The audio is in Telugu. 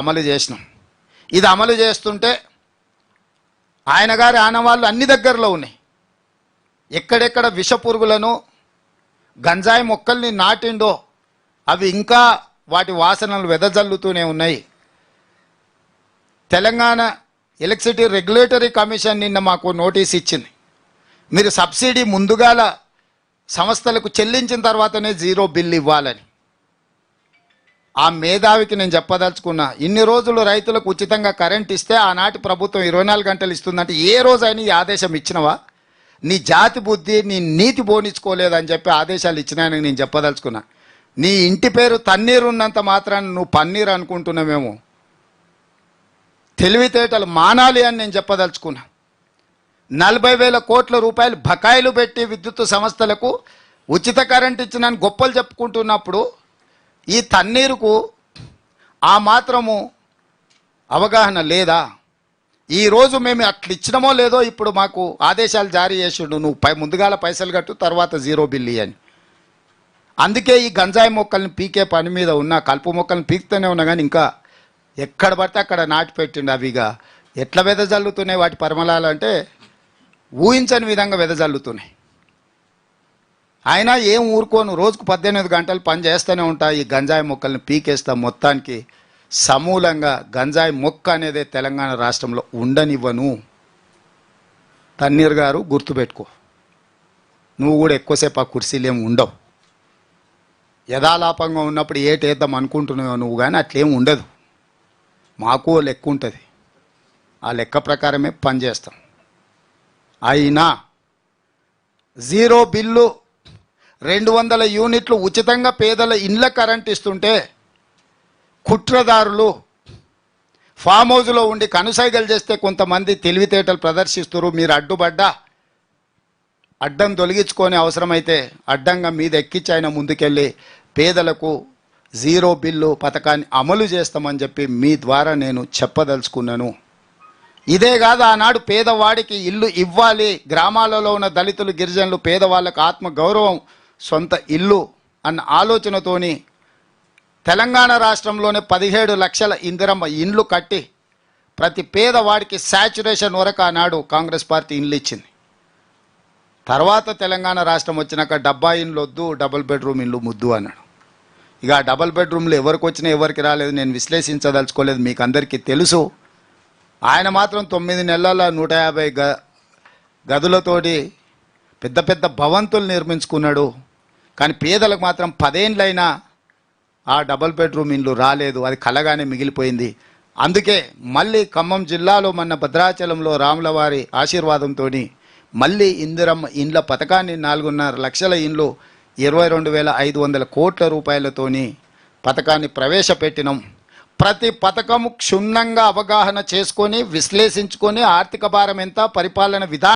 అమలు చేసినాం. ఇది అమలు చేస్తుంటే ఆయన గారి ఆనవాళ్ళు అన్ని దగ్గరలో ఉన్నాయి. ఎక్కడెక్కడ విష పురుగులను గంజాయి మొక్కల్ని నాటిండో అవి ఇంకా వాటి వాసనలు వెదజల్లుతూనే ఉన్నాయి. తెలంగాణ ఎలక్ట్రిసిటీ రెగ్యులేటరీ కమిషన్ నిన్న మాకు నోటీస్ ఇచ్చింది. మీరు సబ్సిడీ ముందుగాల సంస్థలకు చెల్లించిన తర్వాతనే జీరో బిల్ ఇవ్వాలని. ఆ మేధావికి నేను చెప్పదలుచుకున్నా ఇన్ని రోజులు రైతులకు ఉచితంగా కరెంట్ ఇస్తే ఆనాటి ప్రభుత్వం ఇరవై నాలుగు గంటలు ఇస్తుందంటే ఏ రోజైనా ఈ ఆదేశం ఇచ్చినవా? నీ జాతి బుద్ధి నీ నీతి బోనించుకోలేదని చెప్పి ఆదేశాలు ఇచ్చినాయని నేను చెప్పదలుచుకున్నా. నీ ఇంటి పేరు తన్నీరు ఉన్నంత మాత్రాన్ని నువ్వు పన్నీరు అనుకుంటున్నామేమో తెలివితేటలు మానాలి అని నేను చెప్పదలుచుకున్నా. నలభై వేల కోట్ల రూపాయలు బకాయిలు పెట్టి విద్యుత్ సంస్థలకు ఉచిత కరెంట్ ఇచ్చినని గొప్పలు చెప్పుకుంటున్నప్పుడు ఈ తన్నీరుకు ఆ మాత్రము అవగాహన లేదా? ఈ రోజు మేము అట్లా ఇచ్చినమో లేదో ఇప్పుడు మాకు ఆదేశాలు జారీ చేసిండు. నువ్వు పై ముందుగాల పైసలు కట్టు తర్వాత జీరో బిల్లు అని. అందుకే ఈ గంజాయి మొక్కల్ని పీకే పని మీద ఉన్న కలుపు మొక్కల్ని పీకుతూనే ఉన్నా కానీ ఇంకా ఎక్కడ పడితే అక్కడ నాటిపెట్టిండు అవిగా ఎట్లా వెదజల్లుతున్నాయి వాటి పరిమళాలు అంటే ఊహించని విధంగా వెదజల్లుతున్నాయి. అయినా ఏం ఊరుకోను రోజుకు పద్దెనిమిది గంటలు పని చేస్తూనే ఉంటా ఈ గంజాయి మొక్కల్ని పీకేస్తా మొత్తానికి సమూలంగా గంజాయి మొక్క అనేది తెలంగాణ రాష్ట్రంలో ఉండనివ్వను. తన్నీర్ గారు గుర్తుపెట్టుకో నువ్వు కూడా ఎక్కువసేపు ఆ కుర్చీలు ఏమి ఉండవు. యథాలాపంగా ఉన్నప్పుడు ఏటేద్దాం అనుకుంటున్నావు నువ్వు కానీ అట్లేం ఉండదు. మాకు లెక్క ఉంటుంది. ఆ లెక్క ప్రకారమే పనిచేస్తాం అయినా జీరో బిల్లు రెండు వందల యూనిట్లు ఉచితంగా పేదల ఇండ్ల కరెంట్ ఇస్తుంటే కుట్రదారులు ఫామ్ హౌస్లో ఉండి కనుసైగలు చేస్తే కొంతమంది తెలివితేటలు ప్రదర్శిస్తారు మీరు అడ్డుపడ్డా అడ్డం తొలగించుకొని అవసరమైతే అడ్డంగా మీద ఎక్కించి ఆయన ముందుకెళ్ళి పేదలకు జీరో బిల్లు పథకాన్ని అమలు చేస్తామని చెప్పి మీ ద్వారా నేను చెప్పదలుచుకున్నాను. ఇదే కాదు ఆనాడు పేదవాడికి ఇల్లు ఇవ్వాలి. గ్రామాలలో ఉన్న దళితులు గిరిజనులు పేదవాళ్ళకు ఆత్మగౌరవం సొంత ఇల్లు అన్న ఆలోచనతోని తెలంగాణ రాష్ట్రంలోనే పదిహేడు లక్షల ఇందిరమ్మ ఇండ్లు కట్టి ప్రతి పేదవాడికి శాచురేషన్ వరకు ఆనాడు కాంగ్రెస్ పార్టీ ఇండ్లు ఇచ్చింది. తర్వాత తెలంగాణ రాష్ట్రం వచ్చినాక డబ్బా ఇండ్లు వద్దు డబుల్ బెడ్రూమ్ ఇండ్లు ముద్దు అన్నాడు. ఇక ఆ డబుల్ బెడ్రూమ్లు ఎవరికి వచ్చినా ఎవరికి రాలేదు నేను విశ్లేషించదలుచుకోలేదు మీకు అందరికీ తెలుసు. ఆయన మాత్రం తొమ్మిది నెలల నూట యాభై గ గదులతోటి పెద్ద పెద్ద భవంతులు నిర్మించుకున్నాడు. కానీ పేదలకు మాత్రం పదేండ్లైనా ఆ డబుల్ బెడ్రూమ్ ఇండ్లు రాలేదు అది కలగానే మిగిలిపోయింది. అందుకే మళ్ళీ ఖమ్మం జిల్లాలో మన భద్రాచలంలో రాములవారి ఆశీర్వాదంతో మళ్ళీ ఇందిరమ్మ ఇండ్ల పథకాన్ని నాలుగున్నర లక్షల ఇండ్లు ఇరవై రెండు వేల ఐదు వందల కోట్ల రూపాయలతోని పథకాన్ని ప్రవేశపెట్టినాం. ప్రతి పథకము క్షుణ్ణంగా అవగాహన చేసుకొని విశ్లేషించుకొని ఆర్థిక భారం ఎంత పరిపాలన విధానం